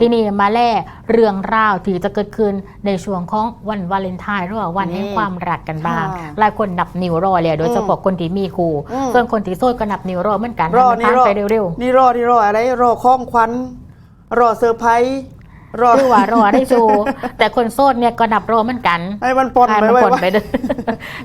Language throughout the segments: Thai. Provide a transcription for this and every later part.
ที่นี่มาแล่เรื่องราวที่จะเกิดขึ้นในช่วงของวันวาเลนไทน์หรือว่าวันแห่งนี่ความรักกันบ้าง ค่ะหลายคนนับนิ้วรอเลยโดยเฉพาะคนที่มีคู่ อืม ส่วนคนที่โสดก็นับนิ้วรอเหมือนกันรอให้นี่มันรอผ่านไปเร็วนี่รอที่รออะไรรอข้องควันรอเซอร์ไพรส์ รอๆคือว่ารอได้โชว์แต่คนโสดเนี่ยก็นับรอเหมือนกันให้มันปนพาไปมันไว้ปนว่า ไปด้วย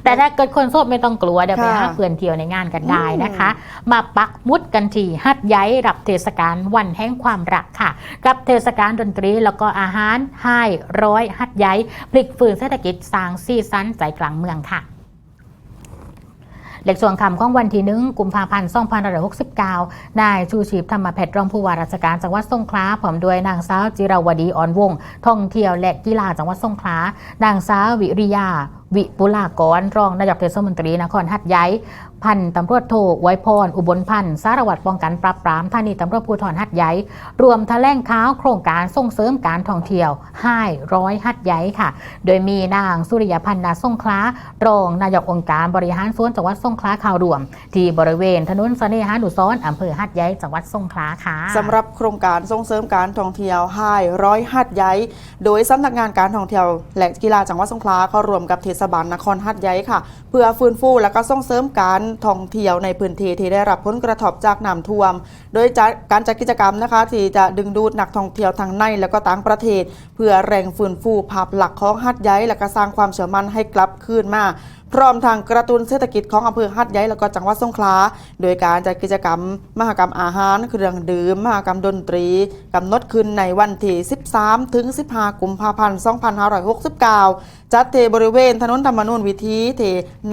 แต่ถ้าเกิดคนโสดไม่ต้องกลัวเดี๋ยวไปค่ะหาเพื่อนเที่ยวในงานกันได้นะคะอืมาปักมุดกันที่ฮัดย้ายรับเทศกาลวันแห่งความรักค่ะ กับเทศกาลดนตรีแล้วก็อาหารให้ร้อยฮัดย้ายพลิกฟื้นเศรษฐกิจสร้างซีซันใจกลางเมืองค่ะ เล็กส่วนคำของวันที่หนึ่งกุมภาพันธ์2569นายชูชีพธรรมเพชรรองผู้ว่าราชการจังหวัดสงขลาพร้อมด้วยนางสาวจิราวดีอ่อนวงท่องเที่ยวและกีฬาจังหวัดสงขลานางสาววิริยาวิปุลากรรองนายกเทศมนตรีนครหัดใหญ่ พันตำรวจโทไวยพร อุบลพันธ์สารวัตรป้องกันปราบปรามท่านีตำรวจภูธรหัดใหญ่รวมแถลงข่าวโครงการส่งเสริมการท่องเที่ยวห้าร้อยหัดใหญ่ค่ะ โดยมีนางสุริยพันธ์นาสงขลารองนายกองค์การบริหารส่วนจังหวัดสงขลาข่าวรวม ที่บริเวณถนนเสน่หานุสรณ์อำเภอหัดใหญ่จังหวัดสงขลาค่ะสำหรับโครงการส่งเสริมการท่องเที่ยวห้าร้อยหัดใหญ่โดยสำนักงานการท่องเที่ยวและกีฬาจังหวัดสงขลาเขารวมกับเทศบาลนครหัดใหญ่ค่ะ เพื่อฟื้นฟูและก็ส่งเสริมการท่องเที่ยวในพื้นที่ที่ได้รับผลกระทบจากน้ำท่วม โดยการจัดกิจกรรมนะคะ ที่จะดึงดูดนักท่องเที่ยวทั้งในและก็ต่างประเทศ เพื่อแรงฟื้นฟูภาพลักษณ์ของฮัดย้ายและก็สร้างความเชื่อมั่นให้กลับคืนมา พร้อมทางกระตุ้นเศรษฐกิจของอำเภอหัดใหญ่แล้วก็จังหวัดสงขลา โดยการจัดกิจกรรม มหกรรมอาหาร เครื่องดื่ม มหกรรมดนตรีกำหนดขึ้นในวันที่ 13 ถึง 15 กุมภาพันธ์ 2569 จัดเทบริเวณถนนธรรมนูญวิธีเท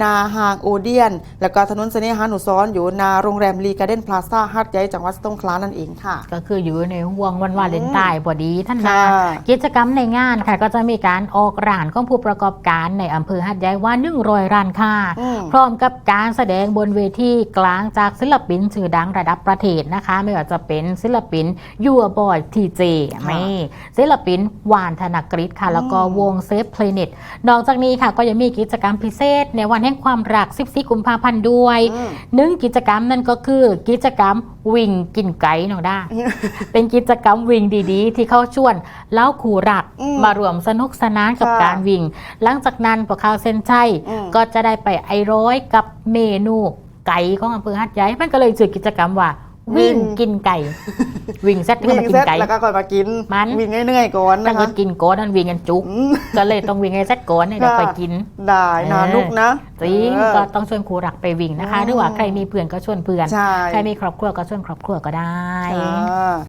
นาหางโอเดียน แล้วก็ถนนเสน่หานุสรณ์อยู่นาโรงแรมลีการ์เด้นพลาซ่าหัดใหญ่จังหวัดสงขลานั่นเองค่ะ ก็คืออยู่ในห่วงวันวาเลนไทน์พอดีท่านนาค่ะกิจกรรมในงานค่ะก็จะมีการออกร้านของผู้ประกอบการในอำเภอหัดใหญ่ว่า100ร้านค้าอืมพร้อมกับการแสดงบนเวทีกลางจากศิลปินชื่อดังระดับประเทศนะคะ ไม่ว่าจะเป็นศิลปินยัวบอยทีเจไม่ศิลปินวานธนกฤษค่ะ แล้วก็วงเซฟเพลเน็ตนอกจากนี้ค่ะก็ยังมีกิจกรรมพิเศษ ในวันแห่งความรัก 14 กุมภาพันธ์ด้วยอืมหนึ่งกิจกรรมนั่นก็คือกิจกรรมวิ่งกินไก่น้องด้าเป็นกิจกรรมวิ่งดีๆ ที่เขาชวนเล่าขู่รักอืมมารวมสนุกสนานกับค่ะการวิ่ง หลังจากนั้นพวกเขาเส้นชัยอืมก็จะได้ไปไอร้อยกับเมนูไก่ของอำเภอหัดใหญ่มันก็เลยชื่อกิจกรรมว่า วิ่งกินไก่ วิ่งเสร็จก็วิ่งมากิเสนร็จไก่ แล้วก็ค่อยมากินมัน วิ่งเหนื่อยๆก่อนถ้านะเกิคะดกินโกนั่นวิ่งกันจุก อืม ก็เลยต้องวิ่งให้เสร็จก่อนเนี่ยเดี๋ยวค่ะไปกิน ได้นาเออนุกนะจริงเออ ก็ต้องชวนครูรักไปวิ่งนะคะ อืม หรือว่าใครมีเพื่อนก็ชวนเพื่อน ใช่ใครมีครอบครัวก็ชวนครอบครัวก็ได้ ค่ะ